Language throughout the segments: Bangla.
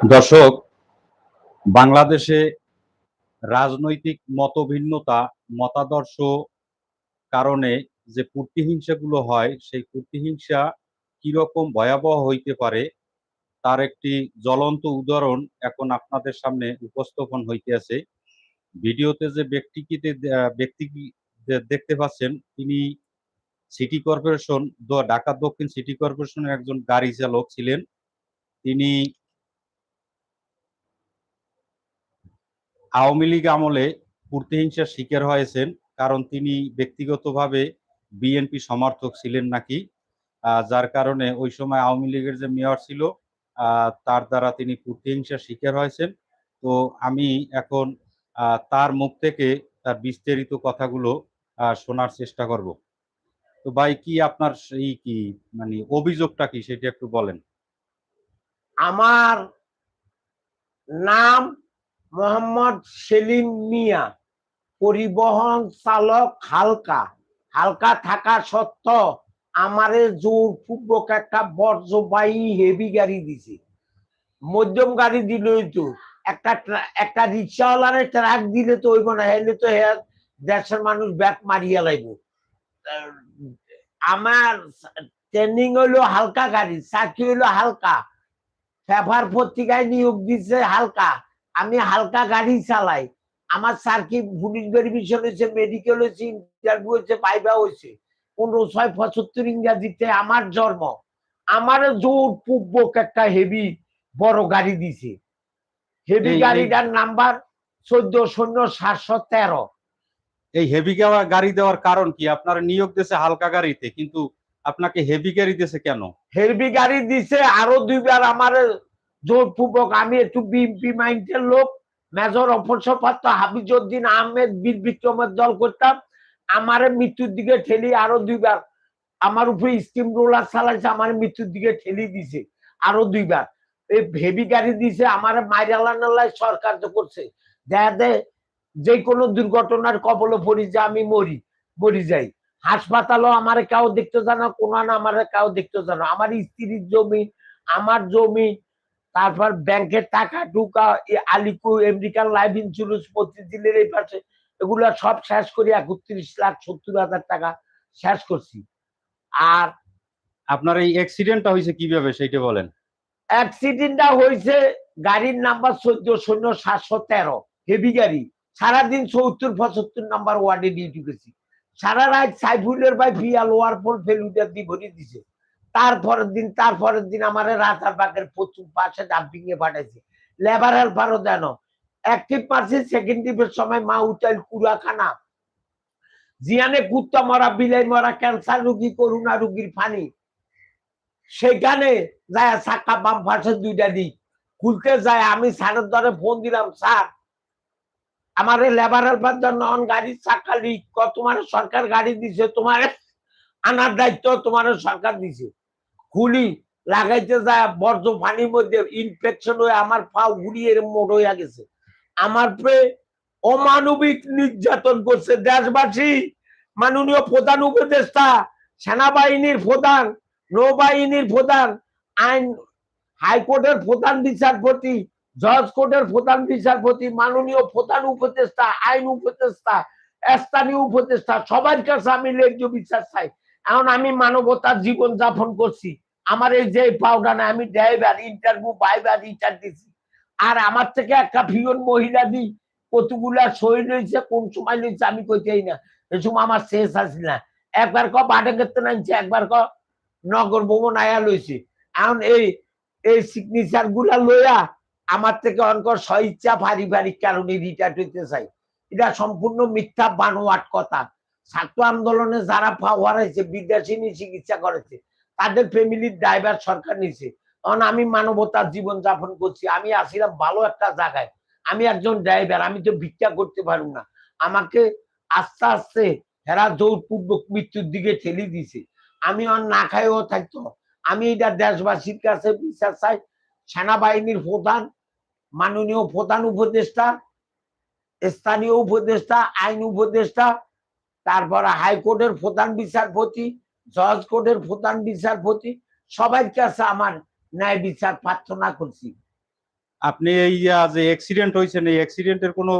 দর্শক, বাংলাদেশে রাজনৈতিক মতভিন্নতা, মতাদর্শ কারণে যে প্রতিহিংসাগুলো হয়, সেই প্রতিহিংসা কীরকম ভয়াবহ হইতে পারে, তার একটি জ্বলন্ত উদাহরণ এখন আপনাদের সামনে উপস্থাপন হইতেছে ভিডিওতে যে ব্যক্তিকে ব্যক্তি দেখতে পাচ্ছেন, তিনি সিটি কর্পোরেশন ঢাকা দক্ষিণ সিটি কর্পোরেশনের একজন গাড়ি চালক ছিলেন। তিনি আওয়ামী লীগ আমলে প্রতিহিংসার শিকার হয়েছেন, কারণ তিনি ব্যক্তিগতভাবে বিএনপি সমর্থক ছিলেন নাকি যার কারণে ওই সময় আওয়ামী লীগের যে মেয়র ছিল তার দ্বারা তিনি প্রতিহিংসার শিকার হয়েছেন। তো আমি এখন তার মুখ থেকে তার বিস্তারিত কথাগুলো শোনার চেষ্টা করব। তো ভাই, কি আপনার সেই কি মানে অভিযোগটা কি, সেটা একটু বলেন। আমার নাম মোহাম্মদ সেলিম মিয়া, পরিবহন চালক হালকা। হালকা থাকা সত্ত্বেও আমারে জোরপূর্বক একটা বর্জ্যবাহী হেভি গাড়ি দিছে। মধ্যম গাড়ি দিলই তো একটা একটা রিক্সাওয়ালারে ট্রাক দিলে তো হইব না হেলে তো দেশের মানুষ ব্যাক মারিয়া লাইব। আমার ট্রেনিং হইল হালকা গাড়ি, চাকরি হইল হালকা। পেপার পত্রিকায় নিয়োগ দিছে হালকা। আমি হালকা গাড়ি চালাই। আমার স্যার কি পুলিশ ভেরিফিকেশন হয়েছে মেডিকেল হয়েছে ইন্টারভিউ হয়েছে পাইবা হয়েছে। পনেরো ছয় পঁচাত্তর ইংরাজিতে আমার জন্ম। আমার জোর পূর্বক একটা হেভি বড় গাড়ি দিছে। হেভি গাড়িটার নাম্বার চোদ্দ শূন্য সাতশো তেরো। এই হেভি গাড়ি দেওয়ার কারণ কি? আপনার নিয়োগ দিয়েছে হালকা গাড়িতে কিন্তু আপনাকে হেভি গাড়ি দিয়েছে কেন? হেভি গাড়ি দিছে আরও দুইবার আমার জোরপূর্বক আমি একটু বিএনপি মাইন্ডের লোক। মেজর অপরসপাত্র হাফিজউদ্দিন আহমেদ বীর বিক্রমের দল করতাম। আমার মৃত্যুর দিকে ঠেলি আরও দুইবার। আমার উপরে স্টিম রোলার চালাইছে, আমার মৃত্যুর দিকে ঠেলি দিছে আরও দুইবার। এই হেভি গাড়ি দিছে, আমার মাইরালা নালায় সরকার তো করছে। দেখা দেয় যে কোনো দুর্ঘটনার কবলে পড়ি যে আমি মরি মরি যাই। হাসপাতালও আমার কেউ দেখতে জানো কোন আমার কেউ দেখতে জানো আমার স্ত্রীর জমি, আমার জমি তারপর ব্যাংকের টাকা এ আলিকু আমেরিকান লাইফ ইন্স্যুরেন্স প্রতিদিনের এই পাশে এগুলো সব শেষ করি একত্রিশ লাখ সত্তর হাজার টাকা শেষ করছি। আর আপনার এই অ্যাক্সিডেন্টটা হয়েছে কীভাবে সেইটা বলেন? অ্যাক্সিডেন্টটা হয়েছে গাড়ির নাম্বার চোদ্দ শূন্য সাতশো তেরো হেভি গাড়ি। সারাদিন সত্তর পঁচাত্তর নাম্বার ওয়ার্ডে ডিউটি করছি। সারা রাত সাইফুলের ভাই ফিয়াল ওয়ার ফল ফেলুটার দিয়ে ভরে দিছে। তারপরের দিন তারপরের দিন আমার রাতার বাগের প্রচুর পাশে ডাম্পিং এ পাঠাইছে। লেবার হেল্পারও দেন অ্যাক্টিভ পারছি সেকেন্ড টিপের সময় মা উচাইল কুড়াখানা। জিয়ানে কুত্তা মরা, বিলাই মরা ক্যান্সার রুগী, করুণা রুগীর ফানি। সেখানে যায় চাকা বাম পাশে দুইটা দিক। খুলতে যায়, আমি স্যারের দ্বারে ফোন দিলাম, স্যার, আমার লেবার হেল্পার জন্য অন গাড়ির চাকা লিক তোমার সরকার গাড়ি দিছে? তোমার আনার দায়িত্ব তোমার সরকার দিছে। খুলি লাগাইতে যায়, বর্জ্য পানির মধ্যে ইনফেকশন হয়ে আমার পা ঘুরিয়ে মোড় হয়ে গেছে। আমার পে অমানবিক নির্যাতন করছে দেশবাসী, মাননীয় প্রধান উপদেষ্টা, সেনাবাহিনীর প্রধান, নৌবাহিনীর প্রধান, আইন, হাইকোর্টের প্রধান বিচারপতি, জজ কোর্টের প্রধান বিচারপতি, মাননীয় প্রধান উপদেষ্টা, আইন উপদেষ্টা, স্থানীয় উপদেষ্টা, সবার কাছে আমি লেজ্য বিচার চাই। এখন আমি মানবতার জীবন যাপন করছি। আমার এই যে পাউডার আমি ড্রাইভার ইন্টারভিউ বাইবার রিটার দিছি। আর আমার থেকে একটা ফিয়ন মহিলা দিই কতগুলা সই লইছে কোন সময় লইছে আমি কইতেই না এই সময় আমার শেষ আসি না। একবার ক বাটে করতে নাইছে একবার ক নগর ভবন আয়া লইছে। এখন এই এই সিগনেচারগুলা লইয়া আমার থেকে অনকর স্বইচ্ছা পারিবারিক কারণে রিটায়ার হইতে চাই। এটা সম্পূর্ণ মিথ্যা, বানোয়াট কথা। ছাত্র আন্দোলনে যারা পাওয়ার হয়েছে বিদেশি নিয়ে চিকিৎসা করেছে, তাদের ফ্যামিলির ড্রাইভার সরকার নিছে কারণ আমি মানবতার জীবন যাপন করছি, আমি আসিলাম ভালো একটা জায়গায়। আমি একজন ড্রাইভার আমি তো ভিক্ষা করতে পারব না। আমাকে আস্তে আস্তে হেরা জোরপূর্বক মৃত্যুর দিকে ঠেলি দিছে আমি আর না খাইও থাকতো। আমি এটা দেশবাসীর কাছে বিশ্বাস চাই, সেনাবাহিনীর প্রধান, মাননীয় প্রধান উপদেষ্টা, স্থানীয় উপদেষ্টা, আইন উপদেষ্টা তারপরে হাইকোর্টের প্রধান বিচারপতি জজ কোর্টের প্রধান বিচারপতি সবার কাছে আমার ন্যায় বিচার প্রার্থনা করছি। আপনি এই যে অ্যাক্সিডেন্ট হয়েছেন এই অ্যাক্সিডেন্টের কোনো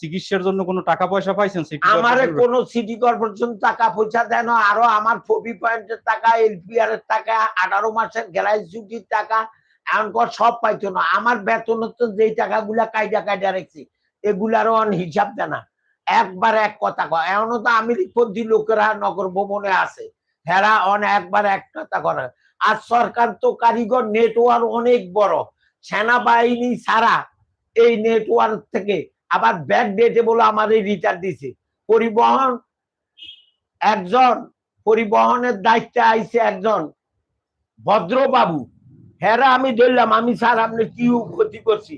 চিকিৎসার জন্য কোনো টাকা পয়সা পাইছেন? আমারে কোন সিটি কর্পোরেশন টাকা পয়সা দেন আরও আমার ফবি পয়েন্টের টাকা এলপিআর এর টাকা আঠারো মাসের গ্যারাইজুটির টাকা এমনকর সব পাইতো না। আমার বেতন তো যেই টাকাগুলা কায়দা কায়দা রাখছি এগুলারও অন হিসাব দেয় না। একবার এক কথা কয়। এমনও তো আমেরিকপন্থী লোকেরা নগর ভবনে আছে। হেরা অন একবার এক কথা করে আর সরকার তো কারিগর নেটওয়ার্ক অনেক বড়। সেনাবাহিনী ছাড়া এই নেটওয়ার্ক থেকে আবার ব্যাক ডেটে বলে আমার এই রিটার্ন দিছে। পরিবহন একজন, পরিবহনের দায়িত্বে আইছে একজন, ভদ্রবাবু। হেরা আমি ধরলাম, আমি স্যার, আপনি কি ক্ষতি করছি?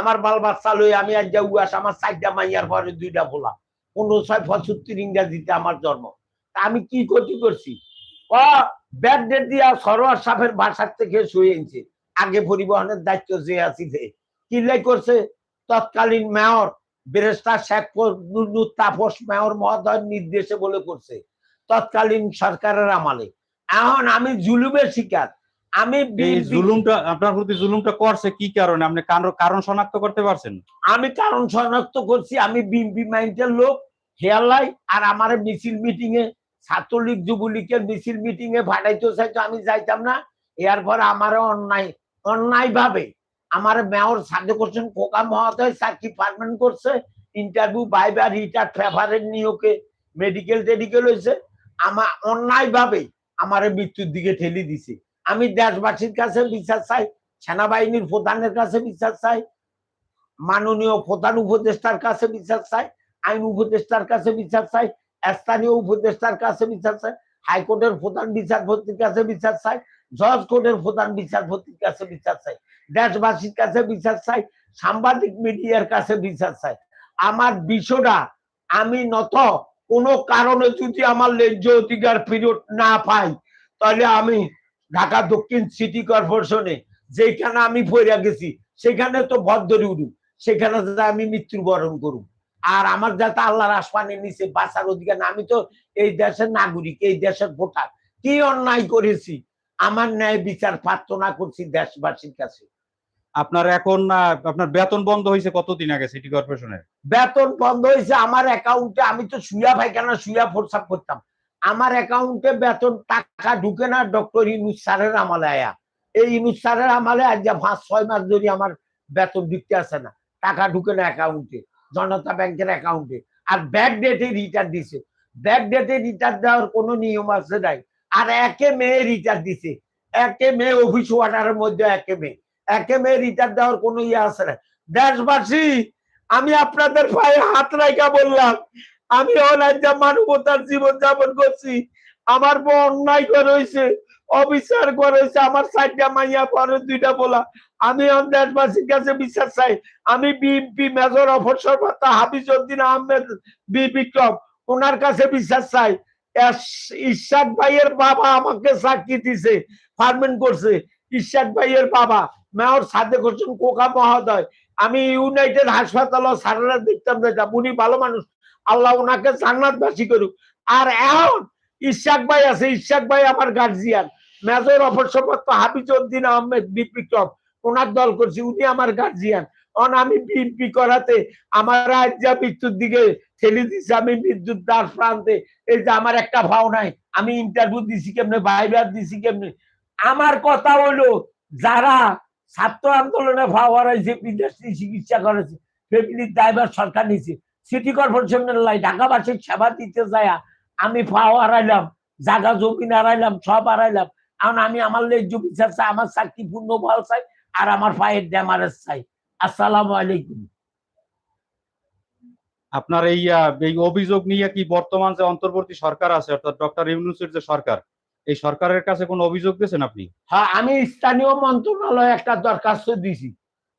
আমার বাল বাচ্চা লই আমি আজ যা উয়াস আমার চারটা মাইয়ার পরে দুইটা বলা পনেরো, ছয় পঁচাত্তর ইংরাজিতে আমার জন্ম। তা আমি কি ক্ষতি করছি? ও ব্যাক ডেট দিয়া সরোয়ার সাহেবের বাসার থেকে শুয়ে এনেছে আগে পরিবহনের দায়িত্ব যে আছি আসিছে কিল্লাই করছে? তৎকালীন মেয়র বেরেস্তা শেখ তাপস মেয়র মহোদয়ের নির্দেশে বলে করছে, তৎকালীন সরকারের আমলে। এখন আমি জুলুমের শিকার। আমি জুলুমটা আপনার প্রতি জুলুমটা করছে কি কারণে? আপনি কারণ শনাক্ত করতে পারছেন? আমি কারণ শনাক্ত করছি আমি বিএনপি মাইন্ডের লোক হেয়ালাই আর আমার মিছিল মিটিং এ ছাত্রলীগ যুবলীগের মিছিল মিটিং এ ফাটাইতে চাইতো আমি যাইতাম না। এর পর আমার অন্যায় অন্যায় ভাবে আমার মেয়র সাহায্য করছেন খোকা মহোদয় চাকরি পারমেন্ট করছে ইন্টারভিউ বাইবা রিটার ফেভারের নিয়োগে মেডিকেল টেডিকেল হয়েছে আমার অন্যায় ভাবে আমার মৃত্যুর দিকে ঠেলে দিছে। আমি দেশবাসীর কাছে বিচার চাই, সেনাবাহিনীর প্রধানের কাছে বিচার চাই, মাননীয় প্রধান উপদেষ্টার কাছে বিচার চাই, আইন উপদেষ্টার কাছে বিচার চাই, স্থানীয় উপদেষ্টার কাছে বিচার চাই, হাইকোর্টের প্রধান বিচারপতির কাছে বিচার চাই, জজ কোর্টের প্রধান বিচারপতির কাছে বিচার চাই, দেশবাসীর কাছে বিচার চাই, সাংবাদিক মিডিয়ার কাছে বিচার চাই। আমার বিষয়টা আমি নত কোনো কারণে যদি আমার ন্যায্য অধিকার ফেরত না পাই, তাহলে আমি ঢাকা দক্ষিণ সিটি কর্পোরেশনে যেখানে আমি পড়ে গেছি সেখানে তো ভদ্রি উঠুক সেখানে আমি মৃত্যুবরণ করুক আর আমার যাতে আল্লাহর আসমানের নিচে বাঁচার অধিকার আমি তো এই দেশের নাগরিক এই দেশের ভোটার। কি অন্যায় করেছি? আমার ন্যায় বিচার প্রার্থনা করছি দেশবাসীর কাছে। আপনার এখন আপনার বেতন বন্ধ হয়েছে কতদিন আগে সিটি কর্পোরেশনের বেতন বন্ধ হয়েছে আমার অ্যাকাউন্টে আমি তো শুয়া পায়খানা শুয়া প্রস্রাব করতাম। আমার অ্যাকাউন্টে বেতন টাকা ঢুকে না ডক্টর ইনুস স্যারের আমলে আয়া। এই ইনুস স্যারের আমলে আজ যা পাঁচ, ছয় মাস ধরে আমার বেতন ঢুকতে আসে না। টাকা ঢুকে না অ্যাকাউন্টে জনতা ব্যাংকের অ্যাকাউন্টে আর ব্যাক ডেটে রিটার্ন দিছে। ব্যাক ডেটে রিটার্ন দেওয়ার কোনো নিয়ম আছে নাই। আর একে মেয়ে রিটার্ন দিছে। একে মেয়ে অফিস ওয়ার্ডারের মধ্যে একে মেয়ে। একে মেয়ে রিটার্ন দেওয়ার কোনো ইয়ে আছে না দেশবাসী, আমি আপনাদের পায়ে হাত রাখা বললাম। আমি অনার্যা মানবতার জীবন যাপন করছি। আমার বউ অন্যায় করে হয়েছে অবিচার আমার চারটা মাইয়া পরে দুইটা বলা। আমি দেশবাসীর কাছে বিশ্বাস চাই। আমি বিএনপি মেজর অফিসার পাতা হাফিজ উদ্দিন আহমেদ বি বিক্রম ওনার কাছে বিশ্বাস চাই। ইশাক ভাইয়ের বাবা আমাকে সাক্ষী দিছে, ফার্মেন্ট করছে। ইশাক ভাইয়ের বাবা, মেয়র সাথে করছেন কোকা মহোদয়। আমি ইউনাইটেড হাসপাতাল সারারা দেখতাম যেতাম উনি ভালো মানুষ। আল্লাহ ওনাকে জান্নাতবাসী করুক। আর এখন ইশাক ভাই আছে, ইশাক ভাই আমার গার্জিয়ান মেজর অফিসরপত্র হাফিজ উদ্দিন আহমেদ বিক্রম ওনার দল করছি, উনি আমার গার্জিয়ান অন আমি বিএনপি করাতে আমার রাজ্যা মৃত্যুর দিকে ঠেলে দিচ্ছে আমি মৃত্যুর দ্বার প্রান্তে। এই যে আমার একটা ভাও নাই, আমি ইন্টারভিউ দিছি কেমনে ভাইবার দিছি কেমনে? আমার কথা হলো যারা ছাত্র আন্দোলনে ভাও হারাইছে, বিদেশি চিকিৎসা করেছে ফ্যামিলির ড্রাইভার সরকার নিছে সিটি কর্পোরেশনের লাই ঢাকাবাসীর সেবা দিতে যায় আমি ফাও হারাইলাম জায়গা জমিন হারাইলাম সব হারাইলাম। এখন আমি আমার লেজ্জ বিচার চাই আমার চাকরি পূর্ণ বল চাই আর আমার পায়ের ড্যামারেজ চাই। আসসালামু আলাইকুম। আপনার এই এই অভিযোগ নিয়ে কি বর্তমান যে অন্তর্বর্তী সরকার আছে অর্থাৎ ডক্টর ইউনুসের যে সরকার এই সরকারের কাছে কোনো অভিযোগ দিয়েছেন আপনি? হ্যাঁ আমি স্থানীয় মন্ত্রণালয়ে একটা দরখাস্ত দিছি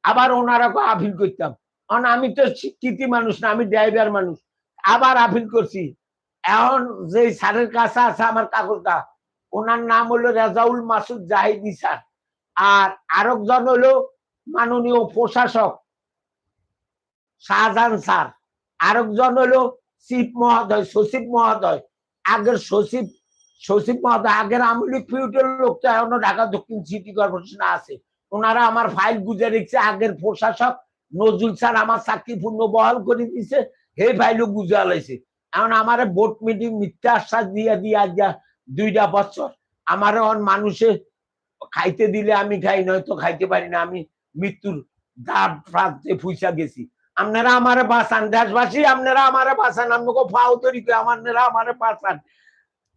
আবার ওনারা আপিল করতাম। কারণ আমি তো শিক্ষিত মানুষ না, আমি ড্রাইভার মানুষ। আবার আপিল করছি। এখন যে স্যারের কাছে আছে আমার কাগজটা ওনার নাম হলো রেজাউল মাসুদ জাহিদি স্যার। আর আরেকজন হলো মাননীয় প্রশাসক শাহজাহান স্যার। আরেকজন হলো চিফ মহোদয়, সচিব মহোদয়। আগের সচিব সচিব মহোদয়, আগের আমলি ফিউটের লোক তো এখনও ঢাকা দক্ষিণ সিটি কর্পোরেশনে আছে। ওনারা আমার ফাইল গুজে রেখেছে আগের প্রশাসক নজরুল স্যার আমার চাকরি পূর্ণ বহাল করে দিছে। হে ফাইলও গুজে আলাইছে। এখন আমার বোর্ড মিটিং মিথ্যা আশ্বাস দিয়ে দিয়ে যা দুইটা বছর আমার এখন মানুষে খাইতে দিলে আমি খাই, নয়তো খাইতে পারি না, আমি মৃত্যুর দাঁত প্রান্তে ফুইসা গেছি। আপনারা আমারে বাঁচান, দেশবাসী, আপনারা আমারে বাঁচান, আপনাকে ফাও তৈরি করে আপনারা আমারে বাঁচান।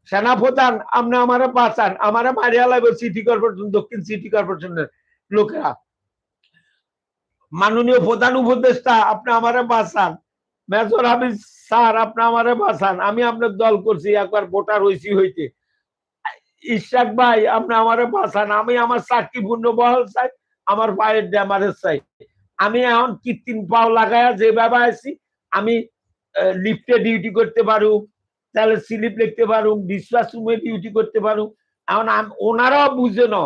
সেনাপ্রধান আপনি আমারে বাঁচান। আমারে মারিয়া লাগবে সিটি কর্পোরেশন দক্ষিণ সিটি কর্পোরেশনের লোকেরা। মাননীয় প্রধান উপদেষ্টা, আপনি আমারে বাঁচান। মেজর হাফিজ স্যার, আপনি আমারে বাঁচান। আমি আপনার দল করছি, একবার ভোটার হইছি হইতে। ইশাক ভাই, আপনি আমারে বাঁচান। আমি আমার চাকরি পূর্ণ বহাল চাই, আমার পায়ের ড্যামারেজ চাই। আমি এখন কৃত্রিম পাও লাগায়া যেভাবে আছি আমি লিফটে ডিউটি করতে পারুম, তাহলে স্লিপ লিখতে পারুম ডিসপাস রুমে ডিউটি করতে পারুম। এখন ওনারাও বুঝে ন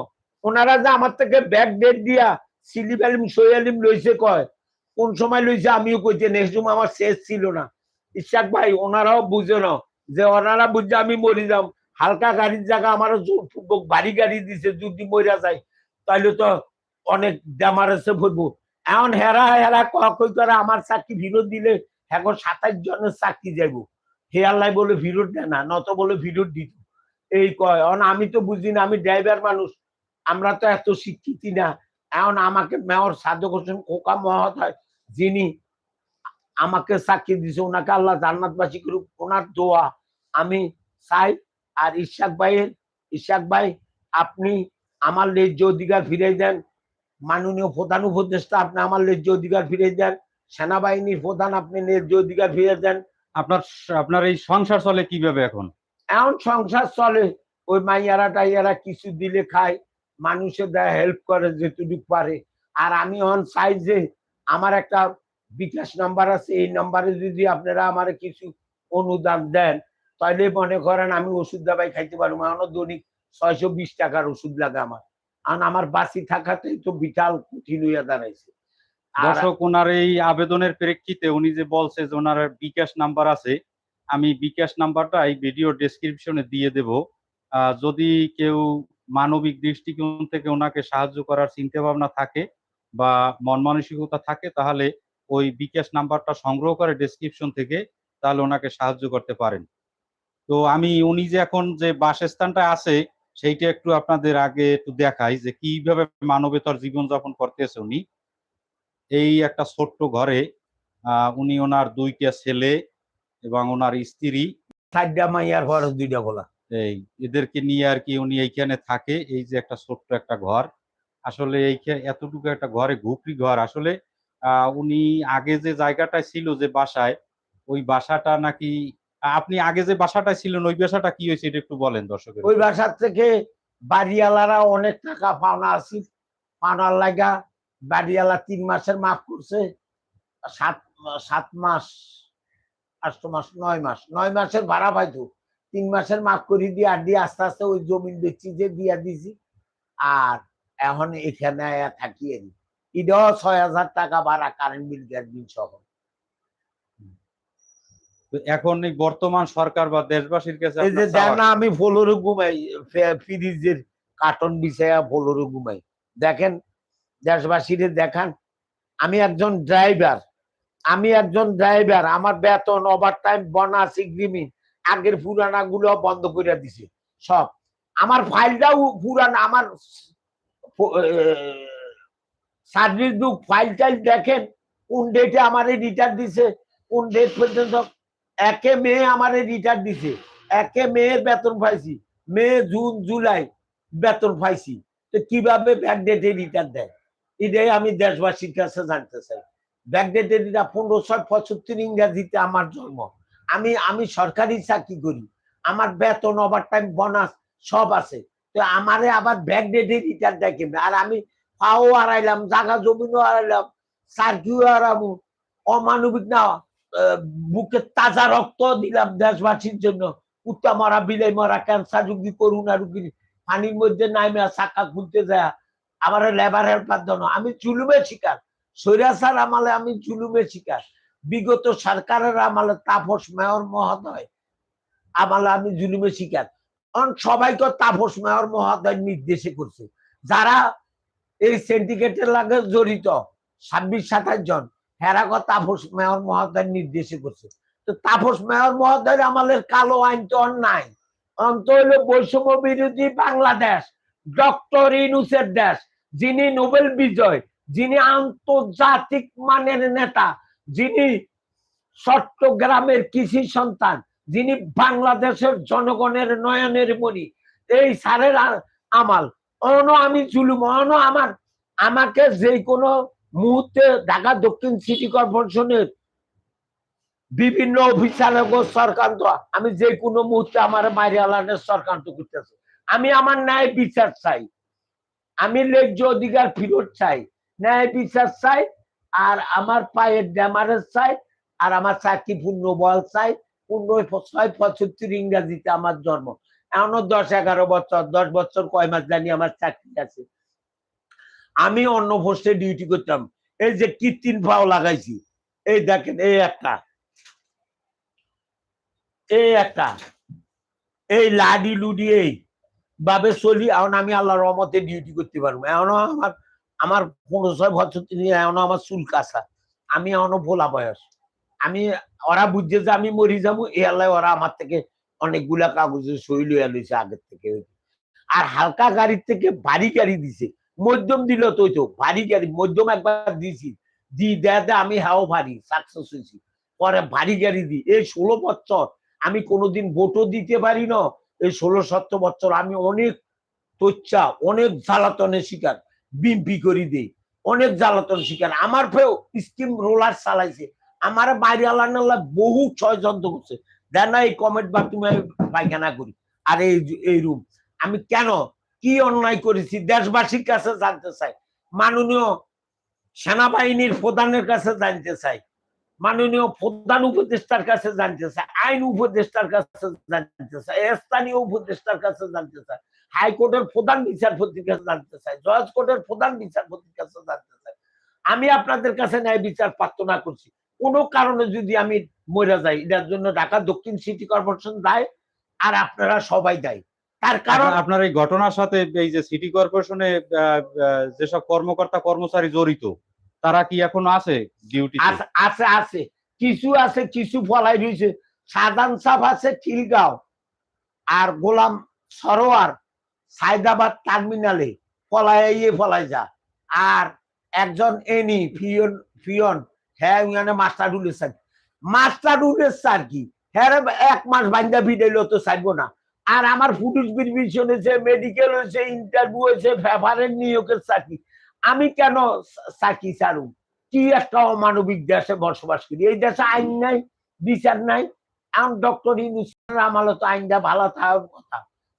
ওনারা যে আমার থেকে ব্যাক ডেট দিয়া সিলিপ আলিম সই আলিম লইছে কয়, কোন সময় লইছে আমিও কইতে নেক্সট রুম আমার শেষ ছিল না। ইশাক ভাই, ওনারাও বুঝে ন যে ওনারা বুঝছে আমি মরি যাম। হালকা গাড়ির জায়গা আমার বাড়ি গাড়ি দিছে, যদি মরিয়া যায় তাইলে তো অনেক ড্যামারেসে ভরবো এখন হেরা হেরা কই করে আমার চাকরি ফিরত দিলে এখন সাতাশ জনের চাকরি যাইব। হে আল্লাহ বলে ফিরত দেয় না নত বলে ফিরত দিত। এই কয়, এখন আমি তো বুঝি না, আমি ড্রাইভার মানুষ। আমরা তো এত শিক্ষিত না। এখন আমাকে মেয়র সাদক হোসেন খোকা মহোদয় যিনি আমাকে সাক্ষী দিছে ওনাকে আল্লাহ জান্নাতবাসী করুক ওনার দোয়া। আমি চাই আর ইশাক ভাইয়ের ইশাক ভাই আপনি আমার ন্যায্য অধিকার ফিরে দেন। মাননীয় প্রধান উপদেষ্টা আপনি আমার ন্যায্য অধিকার ফিরে দেন। সেনাবাহিনীর প্রধান আপনি ন্যায্য অধিকার ফিরে দেন। আপনার আপনার এই সংসার চলে কীভাবে এখন? এমন সংসার চলে ওই মাইয়ারা টাইয়ারা কিছু দিলে খায়। মানুষের দেয় হেল্প করে যেটুকু পারে। আর আমি অন চাই যে আমার একটা বিকাশ নাম্বার আছে, এই নাম্বারে যদি আপনারা আমার কিছু অনুদান দেন তাহলে মনে করেন আমি ওষুধ দাবাই খাইতে পারব। আমার দৈনিক ছয়শো বিশ টাকার ওষুধ লাগে আমার। আর আমার বাসি থাকাতেই তো বিশাল কঠিন হইয়া দাঁড়াইছে। দর্শক, ওনার এই আবেদনের প্রেক্ষিতে উনি যে বলছে যে ওনার বিকাশ নাম্বার আছে, আমি বিকাশ নাম্বারটা এই ভিডিও ডেসক্রিপশনে দিয়ে দেব। যদি কেউ মানবিক দৃষ্টিকোণ থেকে ওনাকে সাহায্য করার চিন্তা ভাবনা থাকে বা মন মানসিকতা থাকে, তাহলে ওই বিকাশ নাম্বারটা সংগ্রহ করে ডেসক্রিপশন থেকে তাহলে ওনাকে সাহায্য করতে পারেন। তো আমি, উনি যে এখন যে বাসস্থানটা আছে, সেইটা একটু আপনাদের আগে একটু দেখাই যে কীভাবে মানবেতর জীবনযাপন করতেছে উনি। এই একটা ছোট্ট ঘরে উনি ওনার দুইটা ছেলে এবং ওনার স্ত্রী। চারটা মাইয়ার খরচ দুইটা বলা এই এদেরকে নিয়ে আর কি উনি এইখানে থাকে এই যে একটা ছোট্ট একটা ঘর। আসলে এইখানে এতটুকু একটা ঘরে ঘুপড়ি ঘর। আসলে আহ, উনি আগে যে জায়গাটায় ছিল যে বাসায় ওই বাসাটা নাকি আপনি আগে যে বাসাটা ছিলেন ওই বাসাটা কি হয়েছে এটা একটু বলেন দর্শকের ওই বাসার থেকে বাড়িওয়ালারা অনেক টাকা পাওনা আছে। পাওনার লাগা বাড়িওয়ালা তিন মাসের মাফ করছে সাত সাত মাস আষ্ট মাস নয় মাস নয় মাসের ভাড়া পাইতো। তিন মাসের মাফ করে দিয়ে আর দিয়ে আস্তে আস্তে ওই জমিন বেচি যে দিয়া দিছি। আর এখন এখানে থাকি আর এটাও ছয় হাজার টাকা ভাড়া কারেন্ট বিল গ্যাস বিল সহ। এখন বর্তমান সরকার বা দেশবাসীর কাছে এই যে আপনার না আমি ফ্লোরে ঘুমাই ফ্রিজের কার্টন বিছাইয়া ফ্লোরে ঘুমাই। দেখেন দেশবাসীরে দেখান আমি একজন ড্রাইভার আমি একজন ড্রাইভার আমার বেতন ওভার টাইম বোনাস এগ্রিমেন্ট আগের পুরানা গুলো বন্ধ করে দিছে। সব। আমার ফাইলটাও পুরানা, আমার সার্ভিস বুক ফাইল টাইল দেখেন, কোন ডেটে আমার রিটার্ন দিছে, কোন ডেট পর্যন্ত। একে মে আমার রিটার্ন দিছে। একে মে বেতন পাইছি। মে, জুন, জুলাই বেতন পাইছি। তো কীভাবে ব্যাক ডেটে রিটার্ন দেয়? এটাই আমি দেশবাসীর কাছে জানতে চাই। ব্যাক ডেটে রিটার্ন পনেরোশো পঁচাত্তর ইংরাজিতে আমার জন্ম। আমি আমি সরকারি চাকরি করি। আমার বেতন ওভার টাইম বোনাস সব আছে। তো আমারে আবার ব্যাক ডেটে রিটার্ন কেমনে? আর আমি পাও হারাইলাম, জায়গা জমিনও হারাইলাম, চাকরিও হারামু, অমানবিক না বুকে তাজা রক্ত দিলাম দেশবাসীর জন্য। কুত্তা মারা, বিলাই মরা ক্যান্সার রুগী, করুণা রুগী, পানির মধ্যে নাইমে, চাকা খুলতে যায়। আমার লেবার হেল্পার জন্য আমি চুলুমের শিকার। সৈরাসার আমালে আমি চুলুমে শিকার। বিগত সরকারের আমালে তাপস মেয়র মহোদয়, আমালে আমি জুলুমের শিকার। কারণ সবাই তো তাপস মেয়র মহোদয় নির্দেশে করছে। যারা এই সিন্ডিকেটের লাগে জড়িত, ছাব্বিশ সাতাশ জন হেরাক তাপস মেয়র মহোদয় নির্দেশে করছে। তো তাপস মেয়র মহোদয় আমাদের কালো আইন তো নাই। অন্ত বৈষম্য বিরোধী বাংলাদেশ, ডক্টর ইনুসের দেশ, যিনি নোবেল বিজয়, যিনি আন্তর্জাতিক মানের নেতা যিনি চট্টগ্রামের কৃষি সন্তান, যিনি বাংলাদেশের জনগণের নয়নের মণি, এই সারের আমাল। অন আমি জুলুম অন আমার, আমাকে যে কোনো মুহূর্তে ঢাকা দক্ষিণ সিটি কর্পোরেশনের বিভিন্ন অফিসারে সরকার আমি যে কোনো মুহূর্তে আমার মাইরে আলানের সরকার করতেছে। আমি আমার ন্যায় বিচার চাই। আমি ন্যায্য অধিকার ফেরত চাই। ন্যায় বিচার চাই আর আমার পায়ের ড্যামারেজ চাই, আর আমার চাকরি পূর্ণ বল চাই। পূর্ণ ছয় ইংরাজিতে আমার জন্ম। দশ এগারো বছর, দশ বছর কয় মাস জানি আমার চাকরি আছে। আমি অন্য ডিউটি করতাম। এই যে কৃত্রিম পাও লাগাইছি। এই দেখেন, এই একটা। এই একটা। এই লাডি লুডি এই। ভাবে চলি, এখন আমি আল্লাহর রহমতে ডিউটি করতে পারব। এখনও আমার আমার পনেরো ছয় বছর তিনি আমার চুল কাঁচা। আমি এখনও ভোলা বয়স। আমি, ওরা বুঝছে যে আমি মরি যাব এ ওরা আমার থেকে অনেকগুলা কাগজে সই লইয়া লইছে আগের থেকে। আর হালকা গাড়ির থেকে ভারী গাড়ি দিছে। মধ্যম দিল তো তো, ভারী গাড়ি, মধ্যম একবার দিছি। দি দেয় দেয় আমি হাও ভারী সাকসেস হয়েছি পরে ভারী গাড়ি দি। এই ষোলো বছর আমি কোনোদিন ভোটও দিতে পারি না। এই ষোলো সতেরো বছর আমি অনেক তচ্চা অনেক জ্বালাতনের শিকার। বিম্পি করি দেই। অনেক জ্বালাতন শিকার। আমার ফেও স্কিম রোলার চালাইছে। আমার বাইরে আল্লাহ বহু ছয় যন্ত্র করছে। দেন এই কমেন্ট বা তুমি পায়খানা করি। আর এই রুম আমি কেন? কি অন্যায় করেছি? দেশবাসীর কাছে জানতে চাই। মাননীয় সেনাবাহিনীর প্রধানের কাছে জানতে চাই। মাননীয় প্রধান উপদেষ্টার কাছে জানতে চাই, আইন উপদেষ্টার কাছে জানতে চাই, স্থানীয় উপদেষ্টার কাছে জানতে চাই, হাইকোর্টের প্রধান বিচারপতির কাছে জানতে চাই, জজ কোর্টের প্রধান বিচারপতির কাছে জানতে চাই। আমি আপনাদের কাছে ন্যায় বিচার প্রার্থনা করছি। কোনো কারণে যদি আমি মরে যাই, এটার জন্য ঢাকা দক্ষিণ সিটি কর্পোরেশন দায় আর আপনারা সবাই দায়ী। তার কারণ আপনার- এই ঘটনার সাথে এই যে সিটি কর্পোরেশনে যেসব কর্মকর্তা কর্মচারী জড়িত তারা কি এখন আছে ডিউটি আছে- আছে কিছু আছে, কিছু ফলাই রয়েছে। সাদান সাহ আছে খিলগাঁও আর গোলাম সরোয়ার সায়দাবাদ টার্মিনালে ফলাই ফলাই যা। আর একজন এনি, ফিয়ন ফিয়ন হ্যাঁ ওখানে মাস্টার রুলের স্যার। মাস্টার রুলের স্যার কি? হ্যাঁ এক মাস বান্ধা ভিড়াইলো তো চাইব না। আর আমার ফুটুস বিরবিশন হয়েছে মেডিকেল হয়েছে ইন্টারভিউ হয়েছে ফেভারের নিয়োগের চাকরি আমি কেন চাকরি ছাড়ু কি একটা অমানবিক দেশে বসবাস করি? এই দেশে আইন নাই, বিচার নাই। এখন ডক্টর ইউনুসের আমালে তো আইনটা ভালো থাকার কথা।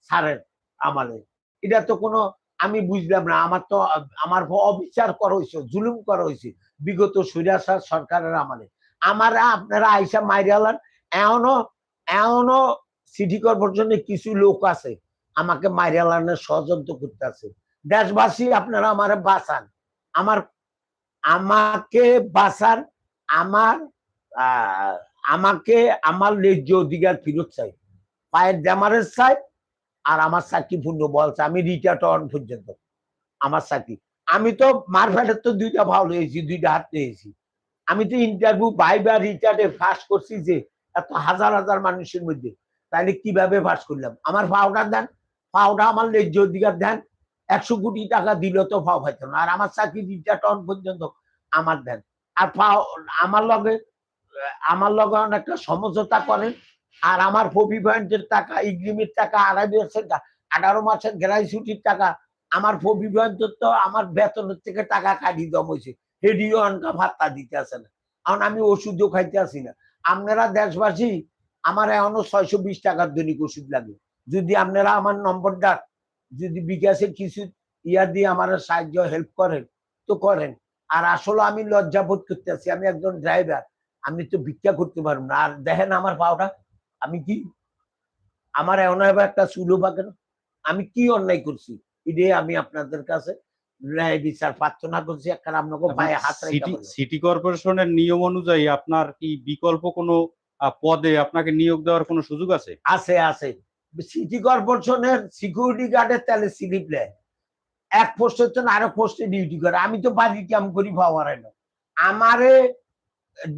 স্যারের আমালে। এটা তো কোনো, আমি বুঝলাম না। আমার তো, আমার অবিচার করা হয়েছে, জুলুম করা হয়েছে বিগত সুরাসার সরকারের আমলে। আমার, আপনারা আইসা মাইরালান এখনও এখনও সিটি কর্পোরেশনে কিছু লোক আছে, আমাকে মাইরালানের ষড়যন্ত্র করতে আছে দেশবাসী আপনারা আমার বাঁচান। আমার, আমাকে বাঁচান, আমার আমাকে আমার ন্যায্য অধিকার ফেরত চাই। পায়ের ড্যামারেজ চাই আর আমার চাকরি পূর্ণ বল চাই আমি রিটায়ার হন পর্যন্ত আমার চাকরি। আমি তো মারফেটের তো দুইটা ভালো হয়েছি, দুইটা হাত নিয়েছি আমি তো ইন্টারভিউ ভাইবা রিটার্ডে ফাঁস করছি যে এত হাজার হাজার মানুষের মধ্যে। তাহলে কীভাবে ফাঁস করলাম? আমার পাউডার দেন পাউডার আমার ন্যায্য অধিকার দেন একশো কোটি টাকা দিল তো পাও হয়তো না। আর আমার চাকরি রিটায়ার হন পর্যন্ত আমার দেন। আর পাও, আমার লগে আমার লগে অনেকটা সমঝোতা করেন। আর আমার ফবি পয়েন্টের টাকা ইগ্রিমের টাকা, আড়াই বছর আঠারো মাসের গ্রাইছুটির টাকা, আমার ফবি পয়েন্টের তো আমার বেতনের থেকে টাকা কাটি দম হয়েছে হেডিও অনকা ভাত্তা দিতে আসে না। কারণ আমি ওষুধও খাইতে আসি না। আপনারা দেশবাসী, আমার এখনও ছয়শো বিশ টাকার দৈনিক ওষুধ লাগে। যদি আপনারা আমার নম্বরটা যদি বিকাশে কিছু ইয়া দিয়ে আমার সাহায্য হেল্প করেন তো করেন। আর আসলে আমি লজ্জা বোধ করতে আছি আমি একজন ড্রাইভার আমি তো ভিক্ষা করতে পারব না। আর দেখেন আমার পাওটা আমি কি আমার এমন একটা চুলো পাকেন আমি কি অন্যায় করছি? এটাই আমি আপনাদের কাছে বিচার প্রার্থনা করছি। একটা আপনাকে পায়ে হাত সিটি কর্পোরেশনের নিয়ম অনুযায়ী আপনার কি বিকল্প কোনো পদে আপনাকে নিয়োগ দেওয়ার কোনো সুযোগ আছে? আছে আছে। সিটি কর্পোরেশনের সিকিউরিটি গার্ডের তাহলে স্লিপ নেয় এক পোস্ট না আরেক পোস্টে ডিউটি করে। আমি তো বাড়ি কাম করি না। আমারে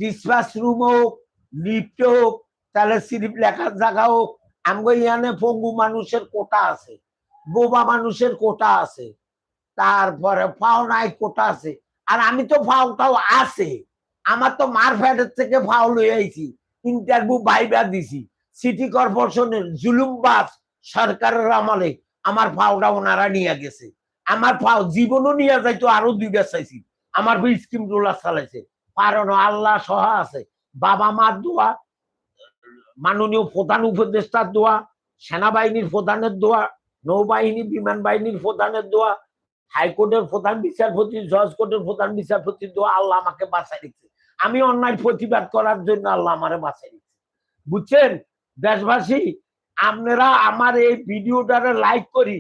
ডিসপাস রুম হোক লিফট হোক, তাহলে স্লিপ লেখার জায়গা হোক আমগো ইয়ানে পঙ্গু মানুষের কোটা আছে, বোবা মানুষের কোটা আছে, তারপরে ফাও নাই কোটা আছে। আর আমি তো ফাউটাও আছে। আমার তো মারফ্যাটের থেকে ফাও লই আইছি ইন্টারভিউ বাইবা দিছি। সিটি কর্পোরেশনের জুলুমবাজ সরকারের আমলে আমার ফাওটা ওনারা নিয়ে গেছে। আমার ফাও জীবনও নিয়ে যাইতো আরও দুইটা চাইছি। আমার স্কিম রোলার চালাইছে। কারণ আল্লাহ সহা আছে। বাবা মার দোয়া, মাননীয় প্রধান উপদেষ্টার দোয়া, সেনাবাহিনীর প্রধানের দোয়া, নৌবাহিনী, বিমান বাহিনীর প্রধানের দোয়া, হাইকোর্টের প্রধান বিচারপতি, জজ কোর্টের প্রধান বিচারপতির দোয়া আল্লাহ আমাকে বাঁচাই দিচ্ছে আমি অন্যায় প্রতিবাদ করার জন্য আল্লাহ আমারে বাঁচাই দিচ্ছে বুঝছেন? দেশবাসী আপনারা আমার এই ভিডিওটারে লাইক করি।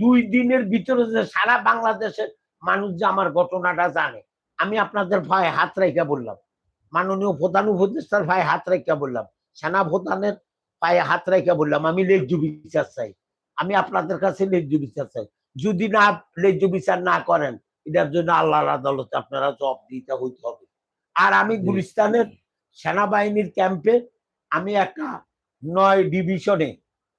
দুই দিনের ভিতরে যে সারা বাংলাদেশের মানুষ যে আমার ঘটনাটা জানে আমি আপনাদের ভাই হাত রেখে বললাম। মাননীয় প্রধান উপদেষ্টার ভাই হাত রেখে বললাম। সেনা প্রধানের পায়ে হাত রেখে বললাম আমি লেজ্জ বিচার চাই। আমি আপনাদের কাছে লেজ্জ বিচার চাই। যদি না লেজ্জ বিচার না করেন এটার জন্য আল্লাহর আদালতে আপনারা জব দিতে হইতে হবে। আর আমি গুলিস্তানের সেনাবাহিনীর ক্যাম্পে আমি একটা নয় ডিভিশনে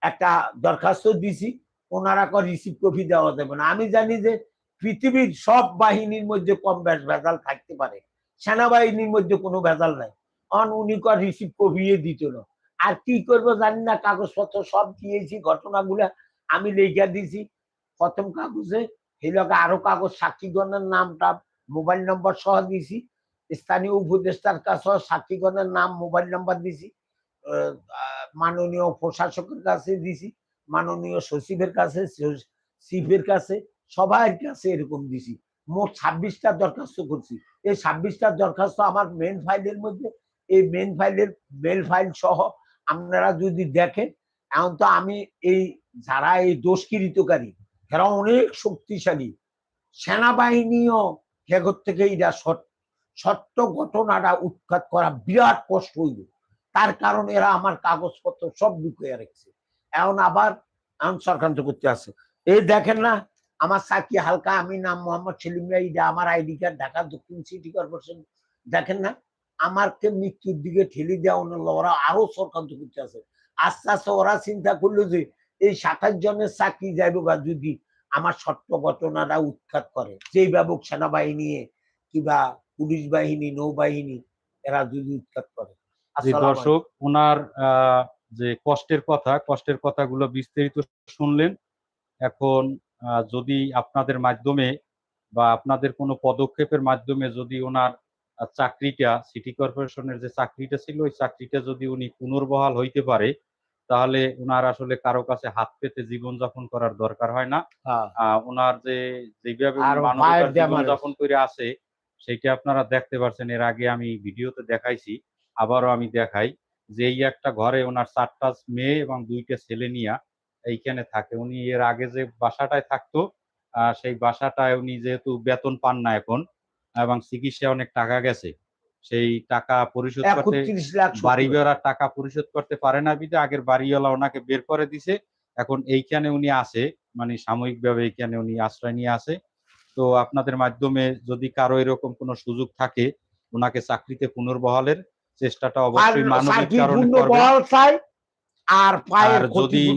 একটা দরখাস্ত দিছি, ওনারা কর রিসিভ কপি দেওয়া যাবে না। আমি জানি যে পৃথিবীর সব বাহিনীর মধ্যে কম বেশ ভেজাল থাকতে পারে, সেনাবাহিনীর মধ্যে কোনো ভেজাল নাই। অন, উনি কর রিসিভ কপিয়ে দিত না আর কি করব জানি না, কাগজপত্র সব দিয়েছি, ঘটনাগুলা আমি লেখা দিছি। প্রথম কাগজে লগে আরও কাগজ সাক্ষীগণের নামটা, মোবাইল নম্বর সহ দিছি। স্থানীয় উপদেষ্টার কাছে সাক্ষীগণের নাম, মোবাইল নম্বর দিছি। মাননীয় প্রশাসকের কাছে দিছি, মাননীয় সচিবের কাছে চিফের কাছে, সবার কাছে এরকম দিছি। মোট ছাব্বিশটা দরখাস্ত করছি। এই ছাব্বিশটা দরখাস্ত আমার মেন ফাইলের মধ্যে, এই মেন ফাইলের মেল ফাইল সহ আপনারা যদি দেখেন, এখন তো আমি এই যারা এই দোষকৃতকারী, এরা অনেক শক্তিশালী। সেনাবাহিনীও হেগর থেকে এটা সত্য ঘটনাটা উৎখাত করা বিরাট কষ্ট হইল। তার কারণ এরা আমার কাগজপত্র সব ঢুকিয়ে রেখেছে। এখন আবার এখন সরকান্ত করতে আছে এই দেখেন না, আমার সাকি হালকা, আমি নাম মোহাম্মদ সেলিম এটা আমার আইডি কার্ড, ঢাকা দক্ষিণ সিটি কর্পোরেশন। দেখেন না, আমারকে মৃত্যুর দিকে ঠেলে দেওয়া হলো ওরা আরও সরকান্ত করতে আছে আস্তে আস্তে ওরা চিন্তা করল যে, এই সাতাশ জনের চাকরি যাইব বা যদি আমার সত্য ঘটনাটা উৎখাত করে। যেই ব্যাপক সেনাবাহিনী, কিবা পুলিশ বাহিনী, নৌবাহিনী, এরা যদি উৎখাত করে। আসসালামু দর্শক ওনার আহ, যে কষ্টের কথা কষ্টের কথাগুলো বিস্তারিত শুনলেন। এখন যদি আপনাদের মাধ্যমে বা আপনাদের কোনো পদক্ষেপের মাধ্যমে যদি ওনার চাকরিটা সিটি কর্পোরেশনের যে চাকরিটা ছিল ওই চাকরিটা যদি উনি পুনর্বহাল হইতে পারে তাহলে ওনার আসলে কারও কাছে হাত পেতে জীবনযাপন করার দরকার হয় না। হ্যাঁ। ওনার যে যেভাবে জীবনযাপন করে আছে সেইটা আপনারা দেখতে পারছেন। এর আগে আমি ভিডিওতে দেখাইছি। আবারও আমি দেখাই যে এই একটা ঘরে ওনার চারটা মেয়ে এবং দুইটা ছেলে নিয়া এইখানে থাকে। উনি এর আগে যে বাসাটায় থাকতো সেই বাসাটায় উনি যেহেতু বেতন পান না এখন এবং চিকিৎসায় অনেক টাকা গেছে সেই টাকা পরিশোধ করতে বাড়ি বেড়ার টাকা পরিশোধ করতে পারে না বিধে আগের বাড়িওয়ালা ওনাকে বের করে দিছে। এখন এইখানে উনি আছে মানে সাময়িকভাবে এইখানে উনি আশ্রয় নিয়ে আছে। তো আপনাদের মাধ্যমে যদি কারও এরকম কোনো সুযোগ থাকে ওনাকে চাকরিতে পুনর্বহালের চেষ্টাটা অবশ্যই মানবিক কারণে করবেন আর পায়ের যদি-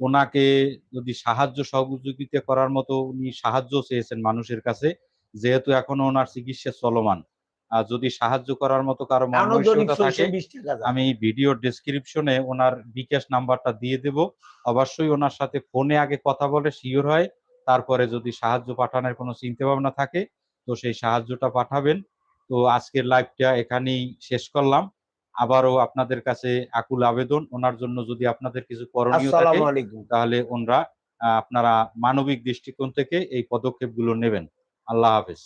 ওনাকে যদি সাহায্য সহযোগিতা করার মতো উনি সাহায্য চেয়েছেন মানুষের কাছে যেহেতু এখনও ওনার চিকিৎসা চলমান। আর যদি সাহায্য করার মতো কারও মানসিকতা থাকে। আমি ভিডিও ডেসক্রিপশনে ওনার বিকাশ নাম্বারটা দিয়ে দেব। অবশ্যই ওনার সাথে ফোনে আগে কথা বলে শিওর হয় তারপরে যদি সাহায্য পাঠানোর কোনো চিন্তা ভাবনা থাকে তো সেই সাহায্যটা পাঠাবেন। তো আজকের লাইভটা এখানেই শেষ করলাম। আবারও আপনাদের কাছে আকুল আবেদন। ওনার জন্য যদি আপনাদের কিছু করণীয় থাকে তাহলে ওনারা আপনারা মানবিক দৃষ্টিকোণ থেকে এই পদক্ষেপগুলো নেবেন। আল্লাহ হাফেজ।